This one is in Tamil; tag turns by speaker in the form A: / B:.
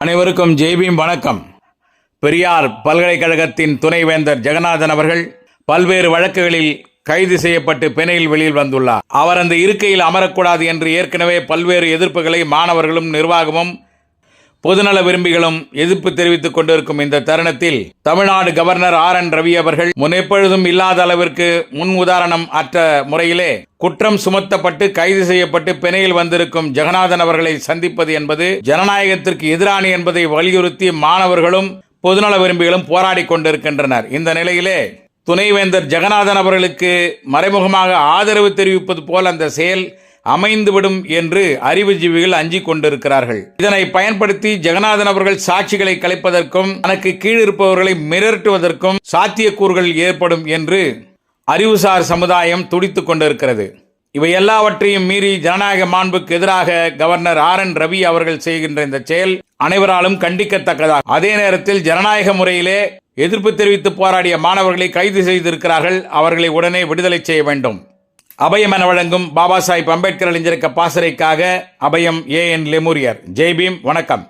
A: அனைவருக்கும் ஜெய்பீம் வணக்கம். பெரியார் பல்கலைக்கழகத்தின் துணைவேந்தர் ஜெகநாதன் அவர்கள் பல்வேறு வழக்குகளில் கைது செய்யப்பட்டு பிணையில் வெளியில் வந்துள்ளார். அவர் அந்த இருக்கையில் அமரக்கூடாது என்று ஏற்கனவே பல்வேறு எதிர்ப்புகளை மாணவர்களும் நிர்வாகமும் பொதுநல விரும்பிகளும் எதிர்ப்பு தெரிவித்துக் கொண்டிருக்கும் இந்த தருணத்தில் Tamil Nadu governor R N Ravi அவர்கள் முன்னெப்பொழுதும் இல்லாத அளவிற்கு முன் உதாரணம் அற்ற முறையிலே குற்றம் சுமத்தப்பட்டு கைது செய்யப்பட்டு பிணையில் வந்திருக்கும் ஜெகநாதன் அவர்களை சந்திப்பது என்பது ஜனநாயகத்திற்கு எதிரானி என்பதை வலியுறுத்தி மாணவர்களும் பொதுநல விரும்பிகளும் போராடி கொண்டிருக்கின்றனர். இந்த நிலையிலே துணைவேந்தர் ஜெகநாதன் அவர்களுக்கு மறைமுகமாக ஆதரவு தெரிவிப்பது போல் அந்த செயல் அமைந்துவிடும் என்று அறிவுஜீவிகள் அஞ்சிக் கொண்டிருக்கிறார்கள். இதனை பயன்படுத்தி ஜெகநாதன் அவர்கள் சாட்சிகளை கலைப்பதற்கும் தனக்கு கீழ் இருப்பவர்களை மிரட்டுவதற்கும் சாத்தியக்கூறுகள் ஏற்படும் என்று அறிவுசார் சமுதாயம் துடித்துக் கொண்டிருக்கிறது. இவை எல்லாவற்றையும் மீறி ஜனநாயக மாண்புக்கு எதிராக கவர்னர் ஆர் என் ரவி அவர்கள் செய்கின்ற இந்த செயல் அனைவராலும் கண்டிக்கத்தக்கதாகும் அதே நேரத்தில் ஜனநாயக முறையிலே எதிர்ப்பு தெரிவித்து போராடிய மாணவர்களை கைது செய்திருக்கிறார்கள். அவர்களை உடனே விடுதலை செய்ய வேண்டும். அபயம் என வழங்கும் பாபா சாஹிப் அம்பேத்கர் அறிஞருக்கு பாசறைக்காக அபயம் ஏ என் லெமூரியர். ஜெய்பீம் வணக்கம்.